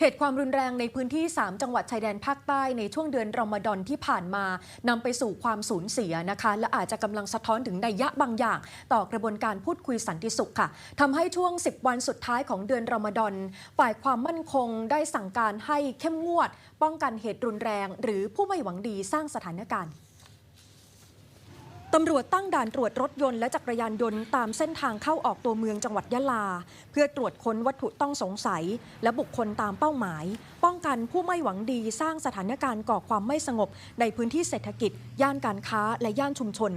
เหตุความรุนแรงในพื้นที่ 3 จังหวัดชายแดนภาคใต้ในช่วงเดือนรอมฎอนที่ผ่านมานำไปสู่ความสูญเสียนะคะ และอาจจะกำลังสะท้อนถึงนัยยะบางอย่าง ต่อกระบวนการพูดคุยสันติสุขค่ะทำให้ช่วง 10 วันสุดท้ายของเดือนรอมฎอนฝ่ายความมั่นคงได้สั่งการให้เข้มงวด ป้องกันเหตุรุนแรง หรือผู้ไม่หวังดีสร้างสถานการณ์ ตำรวจตั้งด่านตรวจรถยนต์และจักรยานยนต์ตามเส้นทางเข้าออกตัวเมืองจังหวัดยะลา เพื่อตรวจค้นวัตถุต้องสงสัย และบุคคลตามเป้าหมาย ป้องกันผู้ไม่หวังดีสร้างสถานการณ์ก่อความไม่สงบ ในพื้นที่เศรษฐกิจ ย่านการค้าและย่านชุมชน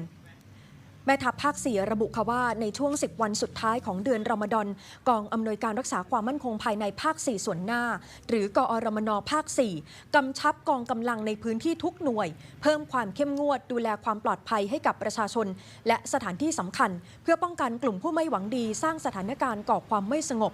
แม่ทัพภาคสี่ระบุค่ะว่าในช่วง 10 วันสุดท้ายของเดือนรอมฎอนกองอำนวยการรักษาความมั่นคงภายในภาค 4 ส่วนหน้า หรือกอรมนภาค 4 กำชับกองกำลังในพื้นที่ทุกหน่วย เพิ่มความเข้มงวดดูแลความปลอดภัยให้กับประชาชน และสถานที่สำคัญ เพื่อป้องกันกลุ่มผู้ไม่หวังดีสร้างสถานการณ์ก่อความไม่สงบ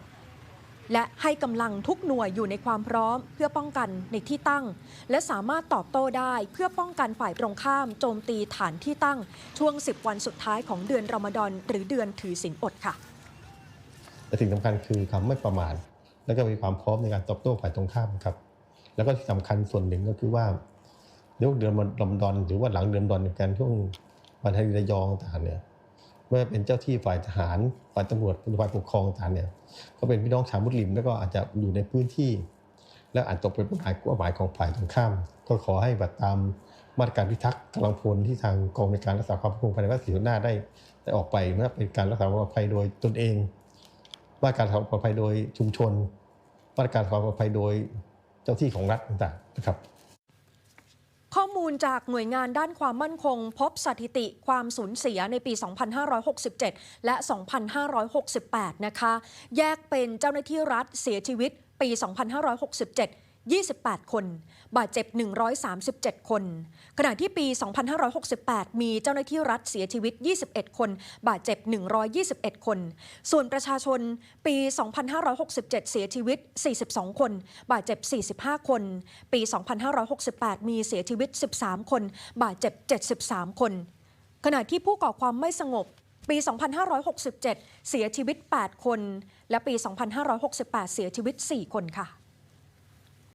และให้กำลังทุกหน่วยอยู่ในความพร้อม เพื่อป้องกันในที่ตั้ง และสามารถตอบโต้ได้เพื่อป้องกันฝ่ายตรงข้ามโจมตีฐานที่ตั้ง ช่วง 10 วันสุดท้ายของเดือนรอมฎอนหรือเดือนถือศีลอดค่ะแต่สิ่งสำคัญคือความไม่ประมาทแล้วก็มีความพร้อมในการตอบโต้ฝ่ายตรงข้ามครับ แล้วก็ที่สำคัญส่วนหนึ่งก็คือว่าเรื่องเดือนรอมฎอนหรือว่าหลังเดือนรอมฎอนในการช่วงวันไทยระยองต่างเนี่ย ไม่ว่าเป็นเจ้าที่ฝ่ายทหารฝ่ายตำรวจฝ่ายปกครองต่างเนี่ยก็เป็นพี่น้องชาวมุสลิมแล้วก็อาจจะอยู่ในพื้นที่ และอาจตกเป็นเป้าหมายเป้าหมายของฝ่ายตรงข้าม ก็ขอให้แบบตามมาตรการพิทักษ์กำลังพลที่ทางกองในการรักษาความมั่นคงภายในภาคสี่ส่วนหน้าได้ได้ออกไปนะเป็นการรักษาความปลอดภัยโดยตนเอง มาตรการความปลอดภัยโดยชุมชน มาตรการความปลอดภัยโดยเจ้าที่ของรัฐต่างๆนะครับ ข้อมูลจากหน่วยงานด้านความมั่นคง พบสถิติความสูญเสียในปี 2567 และ 2568 นะคะ แยกเป็นเจ้าหน้าที่รัฐเสียชีวิตปี 2567 28 คน บาดเจ็บ 137 คน ขณะที่ปี 2568 มีเจ้าหน้าที่รัฐเสียชีวิต 21 คน บาดเจ็บ 121 คน ส่วนประชาชนปี 2567 เสียชีวิต 42 คน บาดเจ็บ 45 คน ปี 2568 มีเสียชีวิต 13 คน บาดเจ็บ 73 คน ขณะที่ผู้ก่อความไม่สงบปี 2567 เสียชีวิต 8 คน และปี 2568 เสียชีวิต 4 คนค่ะ